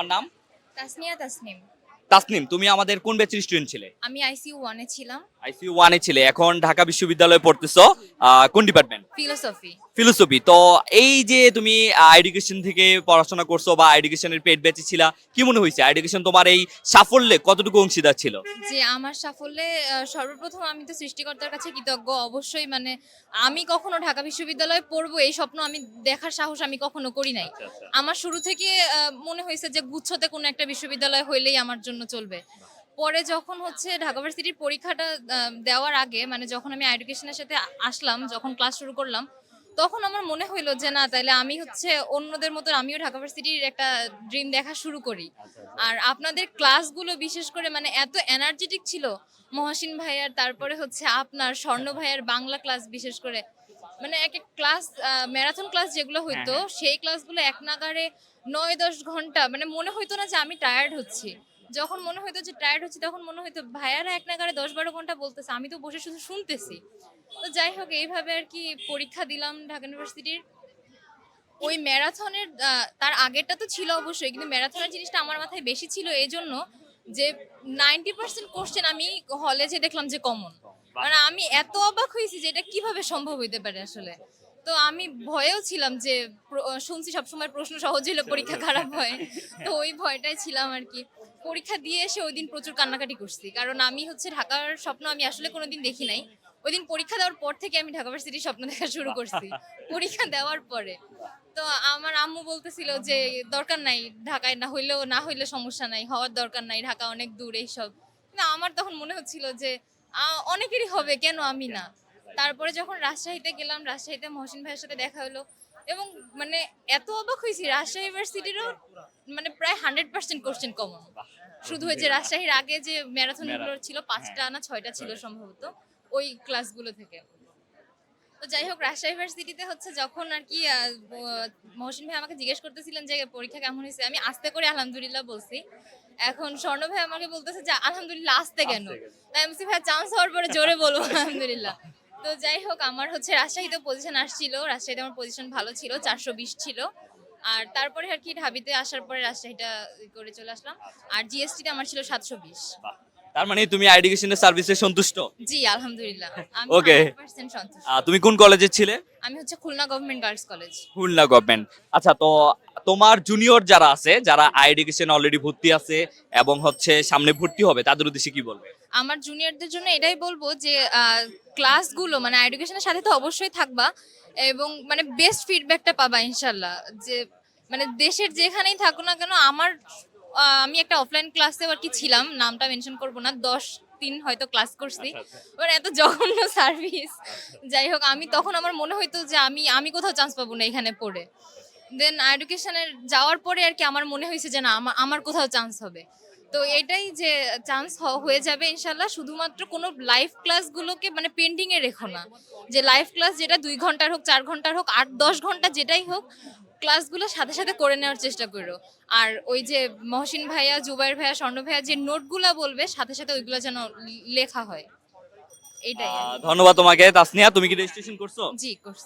তোমার নাম? তাসনিয়া তাসনিম। তাসনিম তুমি আমাদের কোন ব্যাচের স্টুডেন্ট ছিলে? আমি আইসিইউ 1 এ ছিলাম। আইসিইউ 1 এ ছিলে এখন ঢাকা বিশ্ববিদ্যালয়ে পড়তেছো। কোন ডিপার্টমেন্ট ফিলোসফি ফিলোসফি তো এই যে তুমি এডুকেশন থেকে পড়াশোনা করছ বা এডুকেশনের পেট বেঁচে ছিলা কি মনে হয়েছে? এডুকেশন তোমার এই সাফল্যে কতটুকু অংশীদার ছিল? যে আমার সাফল্যে সর্বপ্রথম আমি তো সৃষ্টিকর্তার কাছে কৃতজ্ঞ। অবশ্যই মানে আমি কখনো ঢাকা বিশ্ববিদ্যালয়ে পড়ব এই স্বপ্ন আমি দেখার সাহস আমি কখনো করি নাই। আমার শুরু থেকে মনে হয়েছে যে গুচ্ছতে কোনো একটা বিশ্ববিদ্যালয় হইলেই আমার জন্য চলবে। পরে যখন হচ্ছে ঢাকা ভার্সিটির পরীক্ষাটা দেওয়ার আগে মানে যখন আমি এডুকেশনের সাথে আসলাম যখন ক্লাস শুরু করলাম তখন আমার মনে হইল যে না তাহলে আমি হচ্ছে অন্যদের মতো আমিও ঢাকা ভার্সিটির একটা ড্রিম দেখা শুরু করি। আর আপনাদের ক্লাসগুলো বিশেষ করে মানে এত এনার্জেটিক ছিল মহাসিন ভাইয়ার তারপরে হচ্ছে আপনার স্বর্ণ ভাইয়ার বাংলা ক্লাস বিশেষ করে মানে এক এক ক্লাস ম্যারাথন ক্লাস যেগুলো হইতো সেই ক্লাসগুলো এক নাগারে নয় দশ ঘণ্টা মানে মনে হইতো না যে আমি টায়ার্ড হচ্ছি। যখন মনে হইতো যে টায়ার্ড হচ্ছে, তখন মনে হইতো, ভাইয়ারা এক নাগারে দশ বারো ঘণ্টা বলতেছে, আমি তো বসে শুধু শুনতেছি। তো যাই হোক, এইভাবে আর কি পরীক্ষা দিলাম ঢাকা ইউনিভার্সিটির ওই ম্যারাথনের তার আগেরটা তো ছিল অবশ্যই, কিন্তু ম্যারাথনের জিনিসটা আমার মাথায় বেশি ছিল এই জন্য যে নাইনটি পার্সেন্ট কোশ্চেন আমি হলে যে দেখলাম যে কমন মানে আমি এত অবাক হয়েছি যে এটা কীভাবে সম্ভব হইতে পারে আসলে। তো আমি ভয়েও ছিলাম যে শুনছি সবসময় প্রশ্ন সহজ হলে পরীক্ষা খারাপ হয়। তো ওই ভয়টাই ছিলাম আর কি। পরীক্ষা দিয়ে এসে ওই দিন প্রচুর কান্নাকাটি করছি। কারণ আমি হচ্ছে ঢাকার স্বপ্ন আমি আসলে কোনোদিন দেখি নাই। ওই দিন পরীক্ষা দেওয়ার পর থেকে আমি ঢাকা ভার্সিটির স্বপ্ন দেখা শুরু করছি। পরীক্ষা দেওয়ার পরে। তো আমার আম্মু বলতেছিল যে, দরকার নাই ঢাকায়, না হইলেও, না হইলে সমস্যা নাই, হওয়ার দরকার নাই, ঢাকা অনেক দূর এইসব। না আমার তখন মনে হচ্ছিল যে অনেকেরই হবে, কেন আমি না? তারপরে যখন রাজশাহীতে গেলাম রাজশাহীতে মহসিন ভাইয়ের সাথে দেখা হলো এবং মানে এত অবাক হয়েছি রাজশাহী ইউনিভার্সিটিরও মানে প্রায় হান্ড্রেড পার্সেন্ট কোশ্চেন কমন শুধু যে রাজশাহীর আগে যে ম্যারাথনগুলো ছিল পাঁচটা না ছয়টা ছিল সম্ভবত ওই ক্লাসগুলো থেকে। তো যাই হোক রাজশাহী ইউনিভার্সিটিতে হচ্ছে যখন আর কি মহসিন ভাই আমাকে জিজ্ঞেস করতেছিলেন যে পরীক্ষা কেমন হয়েছে আমি আস্তে করে আলহামদুলিল্লাহ বলছি। এখন স্বর্ণ ভাই আমাকে বলতেছে যে আলহামদুলিল্লাহ আসতে কেন? তাই আমি ভাই চান্স হওয়ার পরে জোরে বলব আলহামদুলিল্লাহ। তো যাই হোক আমার হচ্ছে রাজশাহীতে পজিশন আসছিল। রাজশাহীতে আমার পজিশন ভালো ছিল চারশো বিশ ছিল। আর তারপরে আর কি ঢাবিতে আসার পরে রাজশাহীটা করে চলে আসলাম। আর জিএসটিতে আমার ছিল সাতশো বিশ। তার মানে তুমি এডুকেশনের সার্ভিসে সন্তুষ্ট? জি আলহামদুলিল্লাহ। আমি. সন্তুষ্ট। তুমি কোন কলেজে ছিলে? আমি হচ্ছে Khulna government girls college Khulna government আচ্ছা তো তোমার জুনিয়র যারা আছে যারা এডুকেশন অলরেডি ভর্তি আছে এবং হচ্ছে সামনে ভর্তি হবে তাদের উদ্দেশ্যে কি বলবে? আমার জুনিয়রদের জন্য এটাই বলব যে ক্লাসগুলো মানে এডুকেশনের সাথে তো অবশ্যই থাকবা এবং মানে বেস্ট ফিডব্যাকটা পাবা ইনশাল্লাহ যে মানে দেশের যেখানেই থাকো না কেন আমার আমি একটা অফলাইন ক্লাসে আর কি ছিলাম নামটা মেনশন করব না দশ দিন হয়তো ক্লাস করছি। মানে এত জঘন্য সার্ভিস যাই হোক আমি তখন আমার মনে হইতো যে আমি আমি কোথাও চান্স পাবো না এখানে পড়ে। দেন এডুকেশনের যাওয়ার পরে আর কি আমার মনে হয়েছে যে না আমা- আমার কোথাও চান্স হবে। তো এটাই যে চান্স হয়ে যাবে ইনশাল্লাহ। শুধুমাত্র কোনো লাইভ ক্লাসগুলোকে মানে পেন্ডিং এ রেখো না। যে লাইভ ক্লাস যেটা দুই ঘণ্টার হোক চার ঘণ্টার হোক আট দশ ঘণ্টা যেটাই হোক ক্লাসগুলো সাথে সাথে করে নেওয়ার চেষ্টা করো। আর ওই যে মহসিন ভাইয়া জুবাইর ভাইয়া স্বর্ণ ভাইয়া যে নোটগুলো বলবে সাথে সাথে ওইগুলো যেন লেখা হয়। এইটাই আর ধন্যবাদ তোমাকে। তাসনিয়া তুমি কি রেজিস্ট্রেশন করছ? জি করছি।